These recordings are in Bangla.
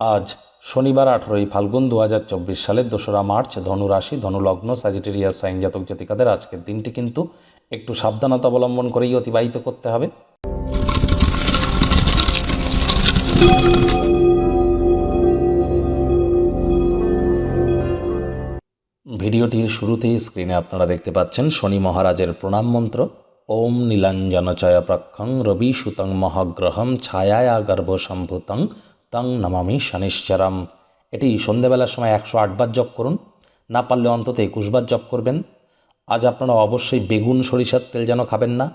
আজ শনিবার আঠেরোই ফাল্গুন দু হাজার চব্বিশ সালের দোসরা মার্চ ধনু রাশি ধনু লগ্ন স্যাজিটেরিয়াস সাইন জাতক জাতিকাদের আজকের দিনটি কিন্তু একটু সাবধানতা অবলম্বন করেই অতিবাহিত করতে হবে। ভিডিওটির শুরুতেই স্ক্রিনে আপনারা দেখতে পাচ্ছেন শনি মহারাজের প্রণাম মন্ত্র। ওম নীলাঞ্জনচয় প্রক্ষং রবি সুতং মহাগ্রহম ছায়ায়া গর্ভ সম্ভূতং। তং নমামি শনিশ্চরম। এটি সন্ধেবেলার সময় একশো আটবার জপ করুন। না পারলে অন্তত একুশবার জপ করবেন। আজ আপনারা অবশ্যই বেগুন, সরিষার তেল যেন খাবেন না।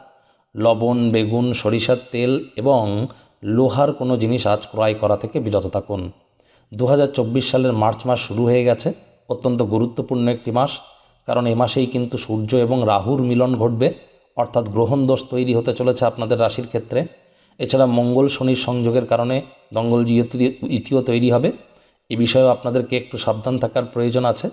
লবণ, বেগুন, সরিষার তেল এবং লোহার কোনো জিনিস আজ ক্রয় করা থেকে বিরত থাকুন। দু হাজার চব্বিশ সালের মার্চ মাস শুরু হয়ে গেছে। অত্যন্ত গুরুত্বপূর্ণ একটি মাস। কারণ এ মাসেই কিন্তু সূর্য এবং রাহুর মিলন ঘটবে। অর্থাৎ গ্রহণ দোষ তৈরি হতে চলেছে আপনাদের রাশির ক্ষেত্রে। এছাড়া মঙ্গল শনির সংযোগের কারণে দঙ্গল ইতিও তৈরি হবে। এ বিষয়েও আপনাদেরকে একটু সাবধান থাকার প্রয়োজন আছে।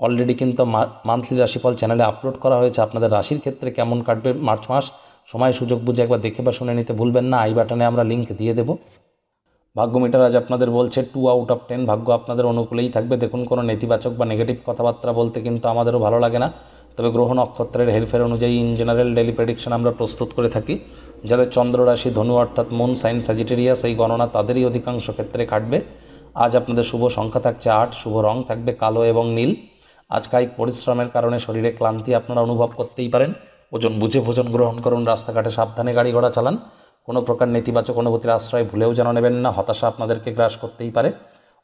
অলরেডি কিন্তু মান্থলি রাশিফল চ্যানেলে আপলোড করা হয়েছে। আপনাদের রাশির ক্ষেত্রে কেমন কাটবে মার্চ মাস, সময় সুযোগ বুঝে একবার দেখে বা শুনে নিতে ভুলবেন না। আই বাটনে আমরা লিঙ্ক দিয়ে দেবো। ভাগ্য মিটার আজ আপনাদের বলছে টু আউট অফ টেন ভাগ্য আপনাদের অনুকূলেই থাকবে। দেখুন, কোনো নেতিবাচক বা নেগেটিভ কথাবার্তা বলতে কিন্তু আমাদেরও ভালো লাগে না। তবে গ্রহ নক্ষত্রের হেরফের অনুযায়ী ইন জেনারেল ডেলি প্রেডিকশন আমরা প্রস্তুত করে থাকি। যাদের চন্দ্র রাশি ধনু অর্থাৎ মুন, সাইন স্যাজিটেরিয়াস এই গণনা তাদেরই অধিকাংশ ক্ষেত্রে কাটবে আজ আপনাদের শুভ সংখ্যা থাকছে আট, শুভ রং থাকবে কালো এবং নীল। আজ কায়িক পরিশ্রমের কারণে শরীরে ক্লান্তি আপনারা অনুভব করতেই পারেন। ওজন বুঝে ভোজন গ্রহণ করুন, রাস্তাঘাটে সাবধানে গাড়ি ঘোড়া চালান। কোনো প্রকার নেতিবাচক অনুভূতির আশ্রয় ভুলেও যেন নেবেন না, হতাশা আপনাদেরকে গ্রাস করতেই পারে।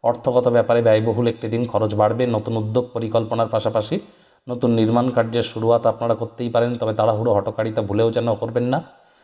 অর্থগত ব্যাপারে ব্যয়বহুল একটি দিন, খরচ বাড়বে, নতুন উদ্যোগ পরিকল্পনার পাশাপাশি নতুন নির্মাণ কার্যের শুরুয়াত আপনারা করতেই পারেন, তবে তাড়াহুড়ো হটকারিতা ভুলেও যেন করবেন না।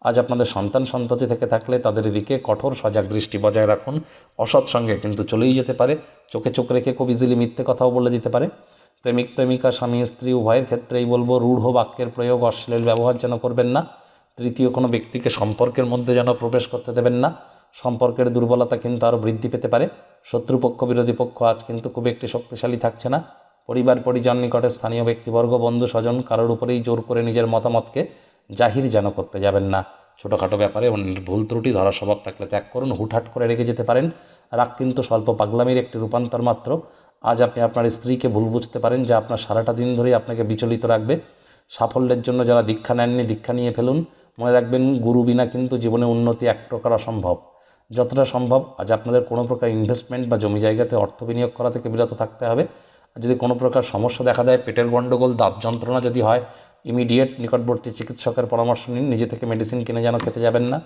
আজ আপনাদের সন্তান সন্ততি থেকে থাকলে তাদের দিকে কঠোর সজাগ দৃষ্টি বজায় রাখুন। অসৎ সঙ্গে কিন্তু চলেই যেতে পারে। চোখে চোখ রেখে খুব ইজিলি মিথ্যে কথাও বলে দিতে পারে। প্রেমিক, প্রেমিকা, স্বামী, স্ত্রী, উভয়ের ক্ষেত্রেই বলব, রূঢ় বাক্যের প্রয়োগ অশ্লীল ব্যবহার যেন করবেন না। তৃতীয়, কোনো ব্যক্তিকে সম্পর্কের মধ্যে যেন প্রবেশ করতে দেবেন না। সম্পর্কের দুর্বলতা কিন্তু আরও বৃদ্ধি পেতে পারে। শত্রুপক্ষ, বিরোধী পক্ষ আজ কিন্তু খুব একটি শক্তিশালী থাকছে না। পরিবার, পরিজন, নিকটে স্থানীয় ব্যক্তিবর্গ, বন্ধু, স্বজন কারোর উপরেই জোর করে নিজের মতামতকে জাহির যেন করতে যাবেন না। ছোটোখাটো ব্যাপারে অন্যের ভুল ত্রুটি ধরা স্বভাব থাকলে ত্যাগ করুন, হুটহাট করে রেখে যেতে পারেন। রাগ কিন্তু স্বল্প পাগলামির একটি রূপান্তর মাত্র। আজ আপনি আপনার স্ত্রীকে ভুল বুঝতে পারেন যা আপনার সারাটা দিন ধরেই আপনাকে বিচলিত রাখবে। সাফল্যের জন্য যারা দীক্ষা নেননি, দীক্ষা নিয়ে ফেলুন। মনে রাখবেন, গুরু বিনা কিন্তু জীবনে উন্নতি এক প্রকার অসম্ভব। যতটা সম্ভব আজ আপনাদের কোনো প্রকার ইনভেস্টমেন্ট বা জমি জায়গাতে অর্থ বিনিয়োগ করা থেকে বিরত থাকতে হবে। যদি কোনো প্রকার সমস্যা দেখা দেয় পেটের গণ্ডগোল দাঁত যন্ত্রণা যদি হয় ইমিডিয়েট নিকটবর্তী চিকিৎসকের পরামর্শ নিন নিজে থেকে মেডিসিন কিনে যেন খেতে যাবেন না।